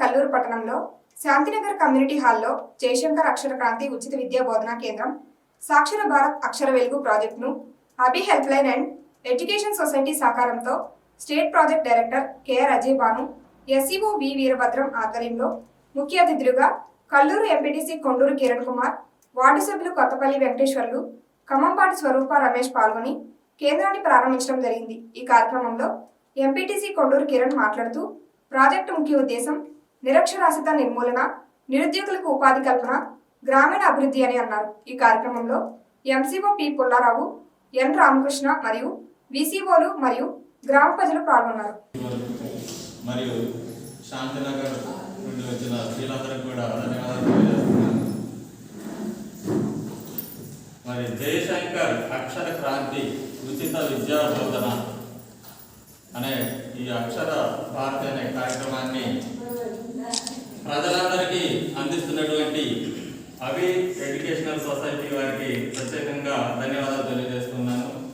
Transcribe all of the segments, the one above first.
కల్లూరు పట్టణంలో శాంతినగర్ కమ్యూనిటీ హాల్లో జయశంకర్ అక్షర క్రాంతి ఉచిత విద్యా బోధనా కేంద్రం సాక్షర భారత్ అక్షర వెలుగు ప్రాజెక్టును Abhi help line and education society సహకారంతో state project director K R Ajay Banu S E O V Veerabhadram ఆధ్వర్యంలో ముఖ్య అతిథులుగా Kalluru M P T C Konduru Kiran Kumar ward సభ్యులు కొత్తపల్లి వెంకటేశ్వర్లు ఖమ్మంపాటి స్వరూప రమేష్ పాల్గొని కేంద్రాన్ని ప్రారంభించడం జరిగింది. ఈ కార్యక్రమంలో ఎంపీటీసీ కొండూరు కిరణ్ మాట్లాడుతూ ప్రాజెక్టు ముఖ్య ఉద్దేశం నిరక్షరాస్యత నిర్మూలన నిరుద్యోగులకు ఉపాధి కల్పన గ్రామీణ అభివృద్ధి అని అన్నారు. ఈ కార్యక్రమంలో M C O P Pullarao N Ramakrishna మరియు విసిఓలు మరియు గ్రామ ప్రజలు పాల్గొన్నారు. మరియు శాంతినగర్ నుండి వచ్చిన స్త్రీలందరికీ కూడా ధన్యవాదాలు తెలియజేస్తున్నాను. మరి జయశంకర్ అక్షర క్రాంతి ఉచిత విద్యా బోధన అక్షర భారతి అనే కార్యక్రమాన్ని ప్రజలందరికీ అందిస్తున్నటువంటి అవి ఎడ్యుకేషనల్ సొసైటీ వారికి ప్రత్యేకంగా ధన్యవాదాలు తెలియజేస్తున్నాను.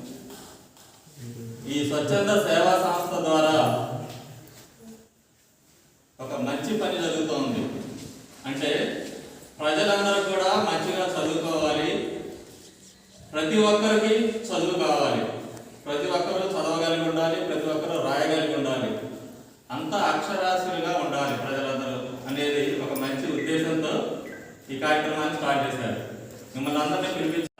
ఈ స్వచ్ఛంద సేవా సంస్థ ద్వారా ఒక మంచి పని జరుగుతోంది. అంటే ప్రజలందరూ కూడా మంచిగా చదువుకోవాలి. ప్రతి ఒక్కరికి చదువు కావాలి. ప్రతి ఒక్కరూ చదవగలిగి ఉండాలి. ప్రతి ఒక్కరూ అంతా అక్షరాస్యులుగా ఉండాలి ప్రజలందరూ అనేది ఒక మంచి ఉద్దేశంతో ఈ కార్యక్రమాన్ని స్టార్ట్ చేశారు. మిమ్మల్ని అందరినీ పిలిపించి